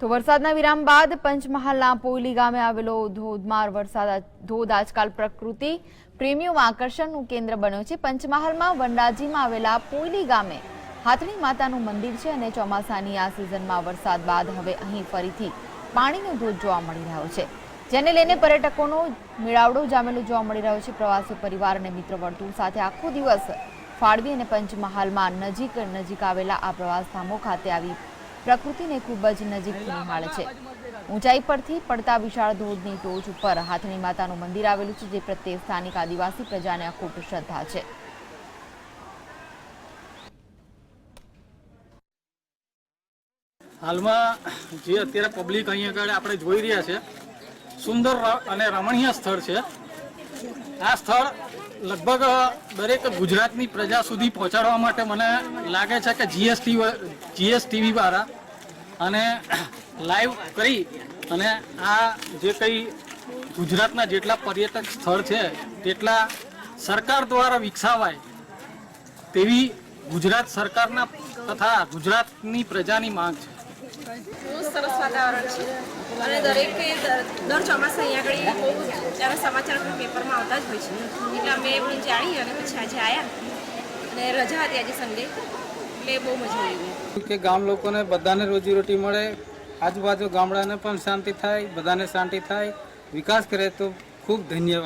તો વરસાદના વિરામ બાદ પંચમહાલના પોયલી ગામે આવેલો ધોધમાર વરસાદ ધોધ આજકાલ પ્રકૃતિ પ્રેમીઓમાં આકર્ષણનું કેન્દ્ર બન્યો છે. પંચમહાલમાં વનરાજીમાં આવેલા પોયલી ગામે હાથણી માતાનું મંદિર છે અને ચોમાસાની આ સિઝનમાં વરસાદ બાદ હવે અહીં ફરીથી પાણીનો ધોધ જોવા મળી રહ્યો છે. જેને લઈને પર્યટકોનો મેળાવડો જામેલો જોવા મળી રહ્યો છે. પ્રવાસી પરિવાર અને મિત્ર વર્તુળ સાથે આખો દિવસ ફાળવી અને પંચમહાલમાં નજીક નજીક આવેલા આ પ્રવાસ ધામો ખાતે આવી પ્રકૃતિને ખૂબ જ નજીકથી નિહાળે છે. ઊંચાઈ પરથી પડતા વિશાળ ધોધની ટોચ ઉપર હાથણી માતાનું મંદિર આવેલું છે, જે પ્રત્યે સ્થાનિક આદિવાસી પ્રજાને અખૂટ શ્રદ્ધા છે. હાલમાં જે અત્યારે પબ્લિક અહીં આગળ આપણે જોઈ રહ્યા છે, સુંદર અને રમણીય સ્થળ છે. આ સ્થળ લગભગ દરેક ગુજરાતની પ્રજા સુધી પહોંચાડવા માટે મને લાગે છે કે જીએસટી જીએસટીવી દ્વારા અને લાઈવ કરી અને આ જે કંઈ ગુજરાતના જેટલા પર્યટક સ્થળ છે, તેટલા સરકાર દ્વારા વિકસાવાય તેવી ગુજરાત સરકારના તથા ગુજરાતની પ્રજાની માંગ છે. બહુ સરસ વાતાવરણ છે. અને દરેકે દર દર અહીંયા સમાચાર પેપરમાં આવતા જ હોય છે. એટલે અમે એ પણ જાણી અને આવ્યા અને રજા હતી આજે સન્ડે એટલે બહુ મજા આવી કે ગામ લોકોને બધાને રોજીરોટી મળે, આજુબાજુ ગામડાને પણ શાંતિ થાય, બધાને શાંતિ થાય, વિકાસ કરે તો ખૂબ ધન્યવાદ.